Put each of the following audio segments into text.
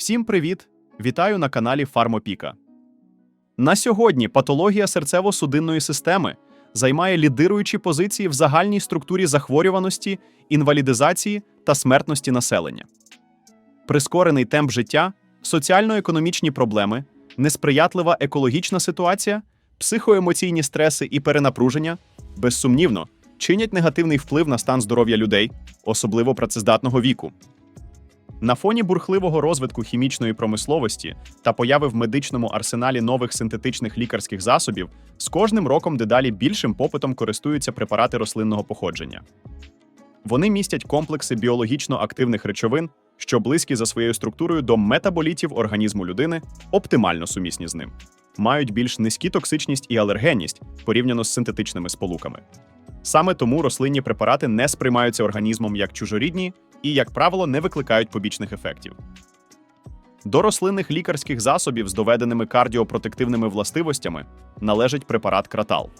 Всім привіт! Вітаю на каналі Фармопіка. На сьогодні патологія серцево-судинної системи займає лідируючі позиції в загальній структурі захворюваності, інвалідизації та смертності населення. Прискорений темп життя, соціально-економічні проблеми, несприятлива екологічна ситуація, психоемоційні стреси і перенапруження безсумнівно чинять негативний вплив на стан здоров'я людей, особливо працездатного віку. На фоні бурхливого розвитку хімічної промисловості та появи в медичному арсеналі нових синтетичних лікарських засобів з кожним роком дедалі більшим попитом користуються препарати рослинного походження. Вони містять комплекси біологічно активних речовин, що близькі за своєю структурою до метаболітів організму людини, оптимально сумісні з ним, мають більш низькі токсичність і алергенність порівняно з синтетичними сполуками. Саме тому рослинні препарати не сприймаються організмом як чужорідні і, як правило, не викликають побічних ефектів. До рослинних лікарських засобів з доведеними кардіопротективними властивостями належить препарат кратал.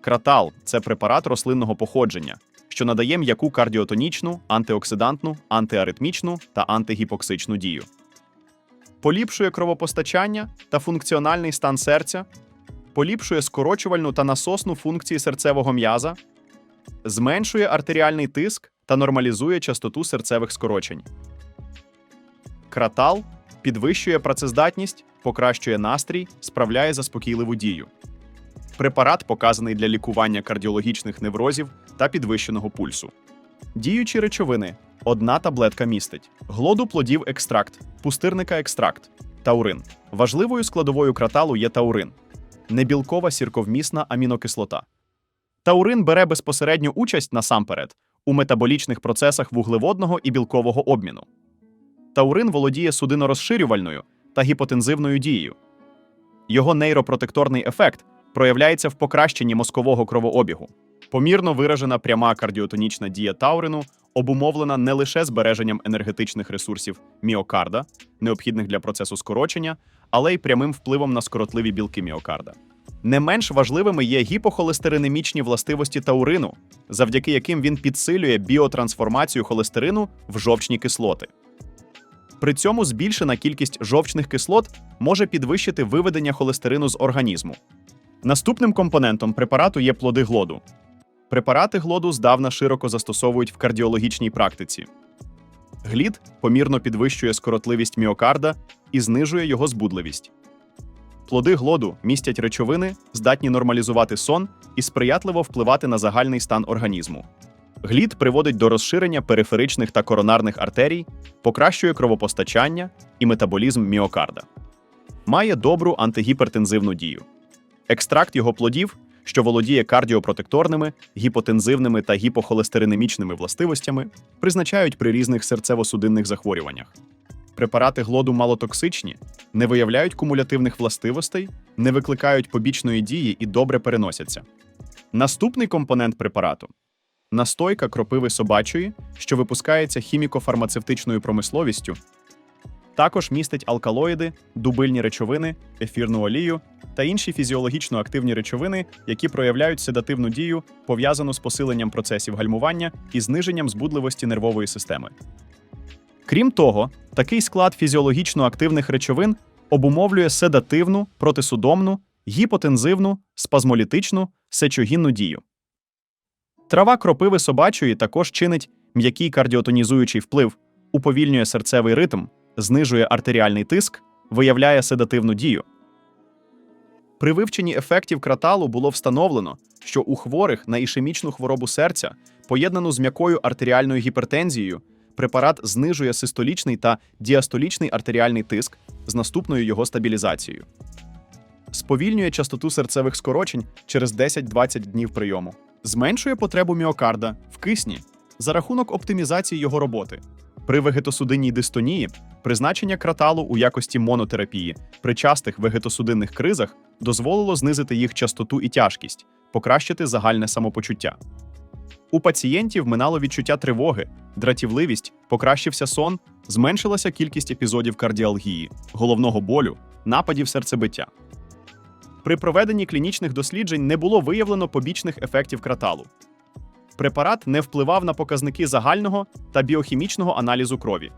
Кратал це препарат рослинного походження, що надає м'яку кардіотонічну, антиоксидантну, антиаритмічну та антигіпоксичну дію. Поліпшує кровопостачання та функціональний стан серця, поліпшує скорочувальну та насосну функції серцевого м'яза, зменшує артеріальний тиск та нормалізує частоту серцевих скорочень. Кратал підвищує працездатність, покращує настрій, справляє заспокійливу дію. Препарат показаний для лікування кардіологічних неврозів та підвищеного пульсу. Діючі речовини: одна таблетка містить глоду плодів екстракт, пустирника екстракт, таурин. Важливою складовою краталу є таурин, небілкова сірковмісна амінокислота. Таурин бере безпосередню участь насамперед у метаболічних процесах вуглеводного і білкового обміну. Таурин володіє судинорозширювальною та гіпотензивною дією. Його нейропротекторний ефект проявляється в покращенні мозкового кровообігу. Помірно виражена пряма кардіотонічна дія таурину обумовлена не лише збереженням енергетичних ресурсів міокарда, необхідних для процесу скорочення, але й прямим впливом на скоротливі білки міокарда. Не менш важливими є гіпохолестеринемічні властивості таурину, завдяки яким він підсилює біотрансформацію холестерину в жовчні кислоти. При цьому збільшена кількість жовчних кислот може підвищити виведення холестерину з організму. Наступним компонентом препарату є плоди глоду. Препарати глоду здавна широко застосовують в кардіологічній практиці. Глід помірно підвищує скоротливість міокарда і знижує його збудливість. Плоди глоду містять речовини, здатні нормалізувати сон і сприятливо впливати на загальний стан організму. Глід приводить до розширення периферичних та коронарних артерій, покращує кровопостачання і метаболізм міокарда. Має добру антигіпертензивну дію. Екстракт його плодів, що володіє кардіопротекторними, гіпотензивними та гіпохолестеринемічними властивостями, призначають при різних серцево-судинних захворюваннях. Препарати глоду малотоксичні, не виявляють кумулятивних властивостей, не викликають побічної дії і добре переносяться. Наступний компонент препарату настойка кропиви собачої, що випускається хіміко-фармацевтичною промисловістю, також містить алкалоїди, дубильні речовини, ефірну олію та інші фізіологічно активні речовини, які проявляють седативну дію, пов'язану з посиленням процесів гальмування і зниженням збудливості нервової системи. Крім того, такий склад фізіологічно активних речовин обумовлює седативну, протисудомну, гіпотензивну, спазмолітичну, сечогінну дію. Трава кропиви собачої також чинить м'який кардіотонізуючий вплив, уповільнює серцевий ритм, знижує артеріальний тиск, виявляє седативну дію. При вивченні ефектів краталу було встановлено, що у хворих на ішемічну хворобу серця, поєднану з м'якою артеріальною гіпертензією, препарат знижує систолічний та діастолічний артеріальний тиск з наступною його стабілізацією. Сповільнює частоту серцевих скорочень через 10-20 днів прийому, зменшує потребу міокарда в кисні за рахунок оптимізації його роботи. При вегетосудинній дистонії призначення краталу у якості монотерапії при частих вегетосудинних кризах дозволило знизити їх частоту і тяжкість, покращити загальне самопочуття. У пацієнтів минало відчуття тривоги, дратівливість, покращився сон, зменшилася кількість епізодів кардіалгії, головного болю, нападів серцебиття. При проведенні клінічних досліджень не було виявлено побічних ефектів краталу. Препарат не впливав на показники загального та біохімічного аналізу крові.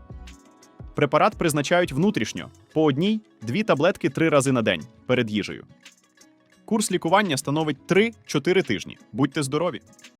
Препарат призначають внутрішньо по одній, дві таблетки три рази на день перед їжею. Курс лікування становить 3-4 тижні. Будьте здорові!